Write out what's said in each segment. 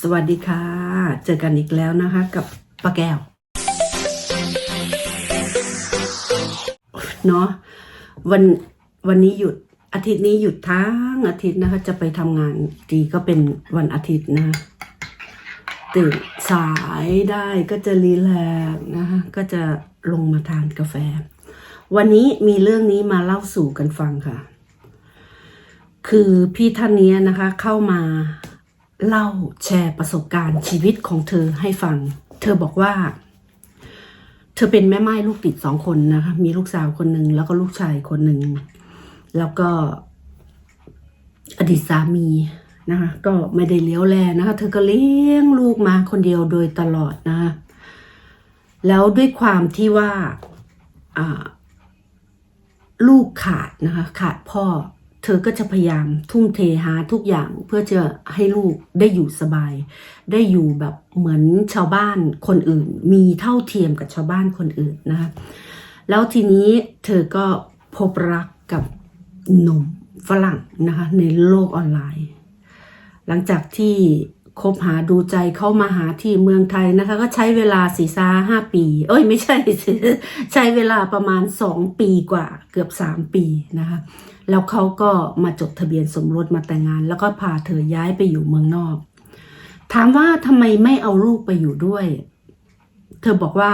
สวัสดีค่ะ เจอกันอีกแล้วนะคะ กับป้าแก้วเนาะวันวันนี้หยุดอาทิตย์นี้หยุดทั้งอาทิตย์นะคะ จะไปทำงานดีก็เป็นวันอาทิตย์นะตื่นสายได้ก็จะรีแลกซ์นะคะก็จะลงมาทานกาแฟ วันนี้มีเรื่องนี้มาเล่าสู่กันฟังค่ะ คือพี่ท่านนี้นะคะ เข้ามา เล่าแชร์ประสบการณ์ชีวิตของเธอให้ฟัง เธอบอกว่า เธอเป็นแม่ไม้ลูกติดสองคนนะคะ มีลูกสาวคนหนึ่งแล้วก็ลูกชายคนหนึ่ง แล้วก็อดีตสามีนะคะ ก็ไม่ได้เลี้ยวแลนะคะ เธอก็เลี้ยงลูกมาคนเดียวโดยตลอดนะคะแล้วด้วยความที่ว่าอ่าลูกขาดนะคะ ขาดพ่อ เธอก็จะพยายามทุ่มเทหาทุกอย่างเพื่อจะให้ลูกได้อยู่สบาย ได้อยู่แบบเหมือนชาวบ้านคนอื่น มีเท่าเทียมกับชาวบ้านคนอื่นนะคะแล้วทีนี้เธอก็พบรักกับหนุ่มฝรั่งนะคะในโลกออนไลน์ หลังจากที่คบหาดูใจเข้ามาหาที่เมืองไทยนะคะ ก็ใช้เวลาสี่ซาห้าปี เอ้ยไม่ใช่ ใช้เวลาประมาณสองปีกว่าเกือบสามปีนะคะ แล้วเขาก็มาจดทะเบียนสมรสมาแต่งงาน แล้วก็พาเธอย้ายไปอยู่เมืองนอก ถามว่าทำไมไม่เอาลูกไปอยู่ด้วย เธอบอกว่า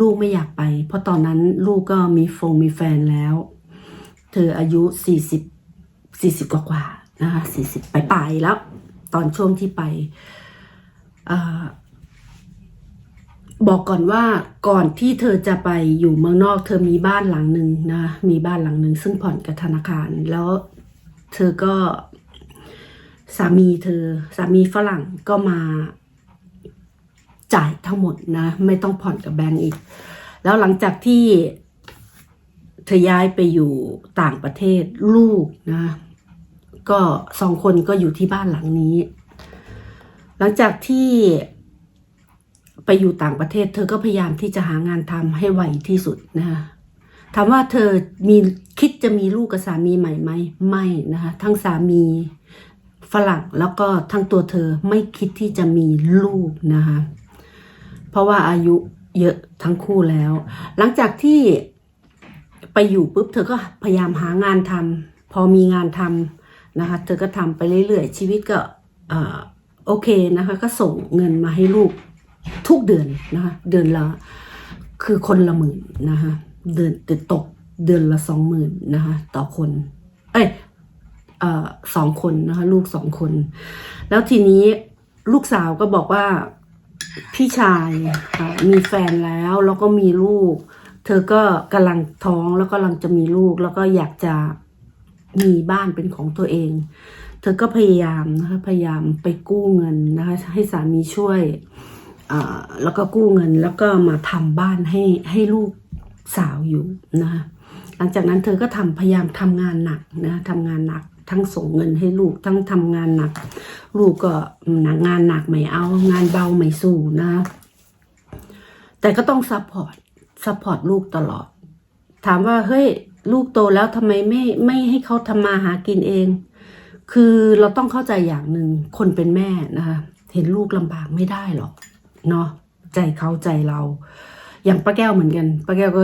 ลูกไม่อยากไป เพราะตอนนั้นลูกก็มีฟงมีแฟนแล้ว เธออายุสี่สิบสี่สิบกว่านะคะสี่สิบปแล้ว ตอนช่วงที่ไปอ่า บอกก่อนว่าก่อนที่เธอจะไปอยู่เมืองนอก เธอมีบ้านหลังหนึ่งนะมีบ้านหลังหนึ่งซึ่งผ่อนกับธนาคาร แล้วเธอก็สามีเธอ สามีฝรั่งก็มาจ่ายทั้งหมดนะ ไม่ต้องผ่อนกับแบงก์อีก แล้วหลังจากที่เธอย้ายไปอยู่ต่างประเทศลูกนะ ก็สองคนก็อยู่ที่บ้านหลังนี้ หลังจากที่ ไปอยู่ต่างประเทศ เธอก็พยายามที่จะหางานทำให้ไวที่สุดนะคะถามว่าเธอมีคิดจะมีลูกกับสามีใหม่ไหมไม่นะคะทั้งสามีฝรั่งแล้วก็ทั้งตัวเธอไม่คิดที่จะมีลูกนะคะเพราะว่าอายุเยอะทั้งคู่แล้ว หลังจากที่ไปอยู่ปุ๊บเธอก็พยายามหางานทำพอมีงานทำนะคะเธอก็ทำไปเรื่อยๆ ชีวิตก็โอเคนะคะก็ส่งเงินมาให้ลูก ทุกเดือนนะคะเดือนละคือคนละหมื่นนะคะเดือนติดตกเดือนละสองหมื่นนะคะต่อคน เอ้ยอสองคนนะคะลูกสองคน แล้วทีนี้ลูกสาวก็บอกว่าพี่ชายมีแฟนแล้วแล้วก็มีลูก เธอก็กำลังท้องแล้วก็กำลังจะมีลูก แล้วก็อยากจะมีบ้านเป็นของตัวเอง เธอก็พยายามนะคะพยายามไปกู้เงินนะคะให้สามีช่วย แล้วก็กู้เงินแล้วก็มาทำบ้านให้ให้ลูกสาวอยู่นะคะหลังจากนั้นเธอก็ทำพยายามทำงานหนักนะทำงานหนักทั้งส่งเงินให้ลูกทั้งทำงานหนัก ลูกก็หนักงานหนักไม่เอางานเบาไม่สู้นะ แต่ก็ต้องซัพพอร์ตซัพพอร์ตลูกตลอด ถามว่าเฮ้ยลูกโตแล้วทำไมไม่ไม่ให้เขาทำมาหากินเอง คือเราต้องเข้าใจอย่างหนึ่งคนเป็นแม่นะคะเห็นลูกลำบากไม่ได้หรอก เนาะใจเขาใจเรา อย่างป้าแก้วเหมือนกันป้าแก้วก็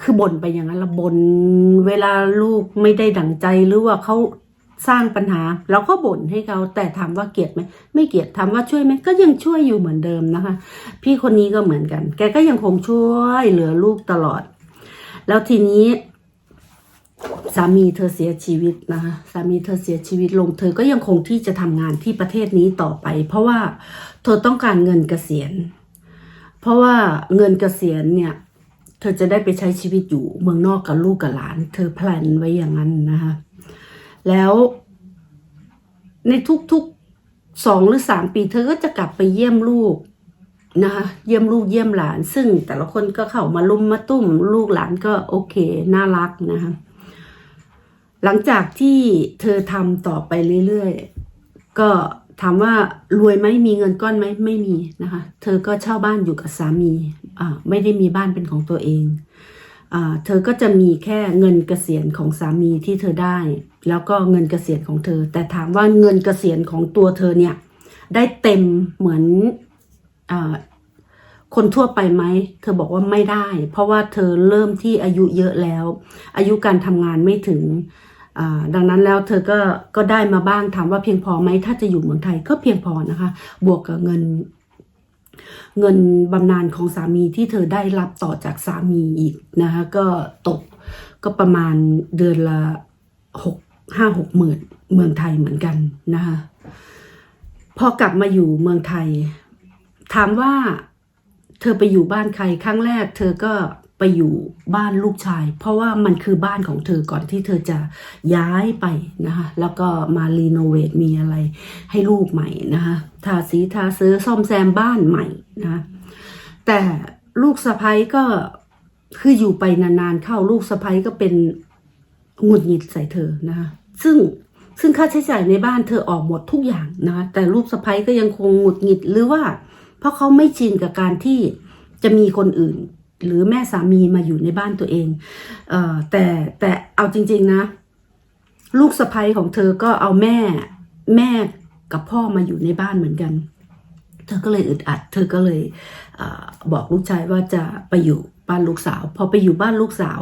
คือบ่นไปอย่างนั้นละบ่นเวลาลูกไม่ได้ดั่งใจหรือว่าเขาสร้างปัญหา เราก็บ่นให้เขาแต่ถามว่าเกลียดไหมไม่เกลียดถามว่าช่วยไหมก็ยังช่วยอยู่เหมือนเดิมนะคะ พี่คนนี้ก็เหมือนกัน แกก็ยังคงช่วยเหลือลูกตลอด แล้วทีนี้ สามีเธอเสียชีวิตนะคะสามีเธอเสียชีวิตลง เธอก็ยังคงที่จะทำงานที่ประเทศนี้ต่อไป เพราะว่าเธอต้องการเงินเกษียณ เพราะว่าเงินเกษียณเนี่ย เธอจะได้ไปใช้ชีวิตอยู่เมืองนอกกับลูกกับหลาน เธอแพลนไว้อย่างนั้นนะคะแล้วในทุกๆสองหรือสามปี เธอก็จะกลับไปเยี่ยมลูกนะคะเยี่ยมลูกเยี่ยมหลาน ซึ่งแต่ละคนก็เข้ามาลุมมาตุ้มลูกหลานก็โอเค น่ารักนะคะ หลังจากที่เธอทำต่อไปเรื่อยๆ ก็ถามว่ารวยไหมมีเงินก้อนไหมไม่มีนะคะ เธอก็เช่าบ้านอยู่กับสามีอ่าไม่ได้มีบ้านเป็นของตัวเองอ่าเธอก็จะมีแค่เงินเกษียณของสามีที่เธอได้ แล้วก็เงินเกษียณของเธอ แต่ถามว่าเงินเกษียณของตัวเธอเนี่ยได้เต็มเหมือนอาคนทั่วไปไหม เธอบอกว่าไม่ได้ เพราะว่าเธอเริ่มที่อายุเยอะแล้ว อายุการทำงานไม่ถึง ดังนั้นแล้วเธอก็ก็ได้มาบ้างถามว่าเพียงพอไหมถ้าจะอยู่เมืองไทยก็เพียงพอนะคะ บวกกับเงิน เงินบำนาญของสามีที่เธอได้รับต่อจากสามีอีกนะคะก็ตกก็ประมาณเดือนละหกห้าหกหมื่นเมืองไทยเหมือนกันนะคะพอกลับมาอยู่เมืองไทย ถามว่าเธอไปอยู่บ้านใครครั้งแรก เธอก็ ไปอยู่บ้านลูกชาย เพราะว่ามันคือบ้านของเธอก่อนที่เธอจะย้ายไปนะคะแล้วก็มารีโนเวทมีอะไรให้ลูกใหม่นะคะทาสีทาซื้อซ่อมแซมบ้านใหม่นะะแต่ลูกสะพ้ยก็คืออยู่ไปนานๆเข้าลูกสะพ้ยก็เป็นหงุดหงิดใส่เธอนะคะซึ่งซึ่งค่าใช้จ่ายในบ้านเธอออกหมดทุกอย่างนะคะแต่ลูกสะพ้ยก็ยังคงหงุดหงิดหรือว่า เพราะเขาไม่ชินกับการที่จะมีคนอื่น หรือแม่สามีมาอยู่ในบ้านตัวเองเออแต่แต่เอาจริง ๆนะ ลูกสะใภ้ของเธอก็เอาแม่แม่กับพ่อมาอยู่ในบ้านเหมือนกัน เธอก็เลยอึดอัด เธอก็เลยเออบอกลูกชายว่าจะไปอยู่บ้านลูกสาว พอไปอยู่บ้านลูกสาว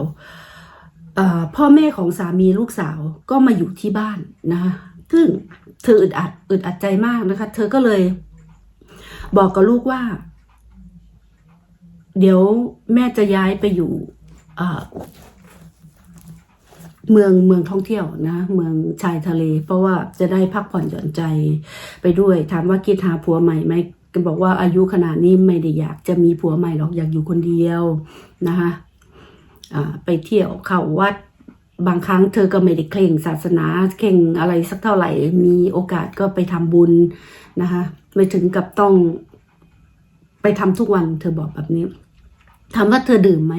พ่อแม่ของสามีลูกสาวก็มาอยู่ที่บ้านนะคะซึ่งเธออึดอัดอึดอัดใจมากนะคะ เธอก็เลยบอกกับลูกว่า เดี๋ยวแม่จะย้ายไปอยู่เมืองเมืองท่องเที่ยวนะ เมืองชายทะเล เพราะว่าจะได้พักผ่อนหย่อนใจไปด้วย ถามว่าคิดหาผัวใหม่ไหมก็บอกว่าอายุขนาดนี้ไม่ได้อยากจะมีผัวใหม่หรอกอยากอยู่คนเดียวนะคะไปเที่ยวเข้าวัดบางครั้งเธอก็ไม่ได้เคร่งศาสนาเคร่งอะไรสักเท่าไหร่มีโอกาสก็ไปทำบุญนะคะไม่ถึงกับต้อง ไปทำทุกวันเธอบอกแบบนี้ถามว่าเธอดื่มไหม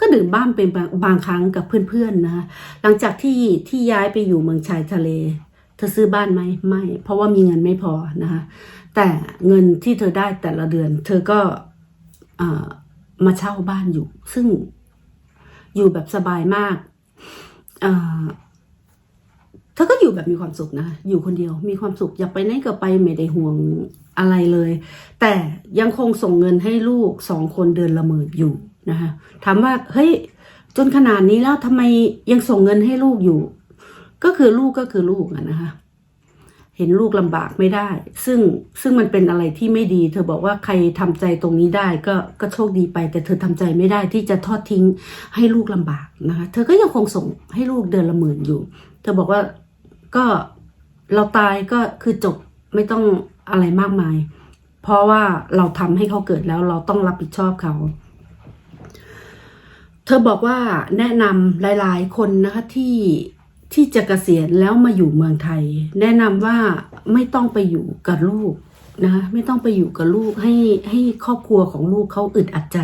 ก็ดื่มบ้างเป็นบางครั้งกับเพื่อนๆนะคะหลังจากที่ที่ย้ายไปอยู่เมืองชายทะเล เธอซื้อบ้านไหมไม่ เพราะว่ามีเงินไม่พอนะคะแต่เงินที่เธอได้แต่ละเดือน เธอก็อ่อมาเช่าบ้านอยู่ ซึ่งอยู่แบบสบายมาก เธอก็อยู่แบบมีความสุขนะ อยู่คนเดียวมีความสุขอยากไปไหนก็ไปไม่ได้ห่วงอะไรเลย แต่ยังคงส่งเงินให้ลูกสองคนเดือนละหมื่นอยู่นะคะถามว่าเฮ้ยจนขนาดนี้แล้วทำไมยังส่งเงินให้ลูกอยู่ ก็คือลูกก็คือลูกอะนะคะเห็นลูกลำบากไม่ได้ ซึ่งซึ่งมันเป็นอะไรที่ไม่ดี เธอบอกว่าใครทำใจตรงนี้ได้ก็ก็โชคดีไป แต่เธอทำใจไม่ได้ที่จะทอดทิ้งให้ลูกลำบากนะคะ เธอก็ยังคงส่งให้ลูกเดือนละหมื่นอยู่ เธอบอกว่า ก็เราตายก็คือจบไม่ต้องอะไรมากมาย เพราะว่าเราทำให้เขาเกิดแล้วเราต้องรับผิดชอบเขา เธอบอกว่าแนะนำหลาย ๆ คนนะคะที่ที่จะเกษียณแล้วมาอยู่เมืองไทย แนะนำว่าไม่ต้องไปอยู่กับลูกนะคะไม่ต้องไปอยู่กับลูกให้ให้ครอบครัวของลูกเขาอึดอัดใจ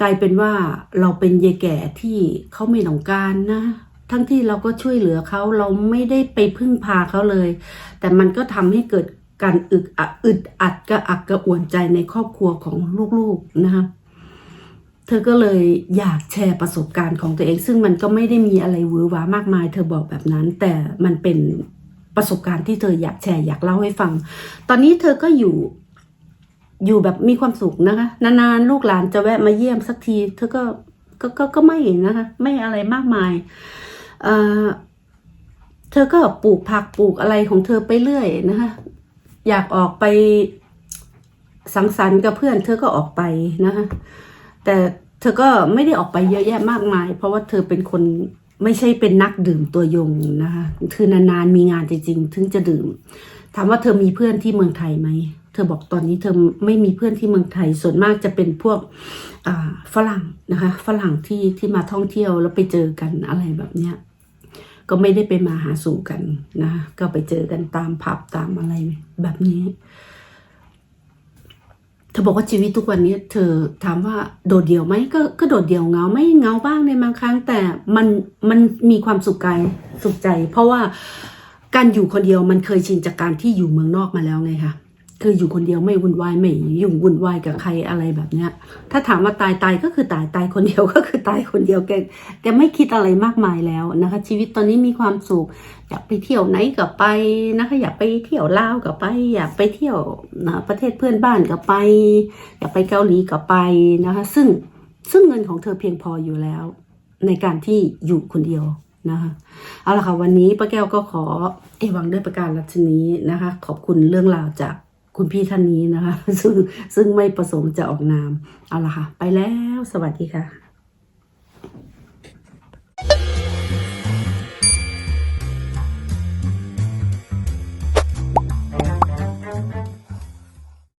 กลายเป็นว่าเราเป็นยายแก่ที่เขาไม่ต้องการนะ ทั้งที่เราก็ช่วยเหลือเขาเราไม่ได้ไปพึ่งพาเขาเลย แต่มันก็ทำให้เกิดการอึดอัดอึดอัดกระอักกระอ่วนใจในครอบครัวของลูกๆนะคะเธอก็เลยอยากแชร์ประสบการณ์ของตัวเอง ซึ่งมันก็ไม่ได้มีอะไรหวือหวามากมาย เธอบอกแบบนั้น แต่มันเป็นประสบการณ์ที่เธออยากแชร์อยากเล่าให้ฟัง ตอนนี้เธอก็อยู่อยู่แบบมีความสุขนะคะ นานๆลูกหลานจะแวะมาเยี่ยมสักที เธอก็ก็ก็ก็ไม่นะคะ ไม่อะไรมากมาย เธอก็ปลูกผักปลูกอะไรของเธอไปเรื่อยนะคะอยากออกไปสังสรรค์กับเพื่อน เธอก็ออกไปนะคะแต่เธอก็ไม่ได้ออกไปเยอะแยะมากมาย เพราะว่าเธอเป็นคนไม่ใช่เป็นนักดื่มตัวยงนะคะคือนานๆมีงานจริงๆ ถึงจะดื่ม ถามว่าเธอมีเพื่อนที่เมืองไทยไหม เธอบอกตอนนี้เธอไม่มีเพื่อนที่เมืองไทย ส่วนมากจะเป็นพวกฝรั่งนะคะ ฝรั่งที่ที่มาท่องเที่ยวแล้วไปเจอกันอะไรแบบเนี้ย ก็ไม่ได้ไปมาหาสู่กันนะ ก็ไปเจอกันตามผับตามอะไรแบบนี้ เธอบอกว่าชีวิตทุกวันนี้เธอถามว่าโดดเดี่ยวไหมก็ก็โดดเดี่ยวเงาไม่เงาบ้างในบางครั้ง แต่มันมันมีความสุขกายสุขใจ เพราะว่าการอยู่คนเดียวมันเคยชินจากการที่อยู่เมืองนอกมาแล้วไงคะ คืออยู่คนเดียวไม่วุ่นวายไม่ยุ่งวุ่นวายกับใครอะไรแบบเนี้ย ถ้าถามว่าตายตายก็คือตายตายคนเดียวก็คือตายคนเดียวแกแกไม่คิดอะไรมากมายแล้วนะคะ ชีวิตตอนนี้มีความสุขอยากไปเที่ยวไหนก็ไปนะคะอยากไปเที่ยวลาวก็ไป อยากไปเที่ยวนะประเทศเพื่อนบ้านก็ไป อยากไปเกาหลีก็ไปนะคะ ซึ่งซึ่งเงินของเธอเพียงพออยู่แล้ว ในการที่อยู่คนเดียวนะคะเอาละค่ะวันนี้ป้าแก้วก็ขอเอวังด้วยประการรัชนีนะคะ ขอบคุณเรื่องราวจาก คุณพี่ท่านนี้นะคะ ซึ่งซึ่งไม่ประสงค์จะออกนาม เอาละค่ะ ไปแล้ว สวัสดีค่ะ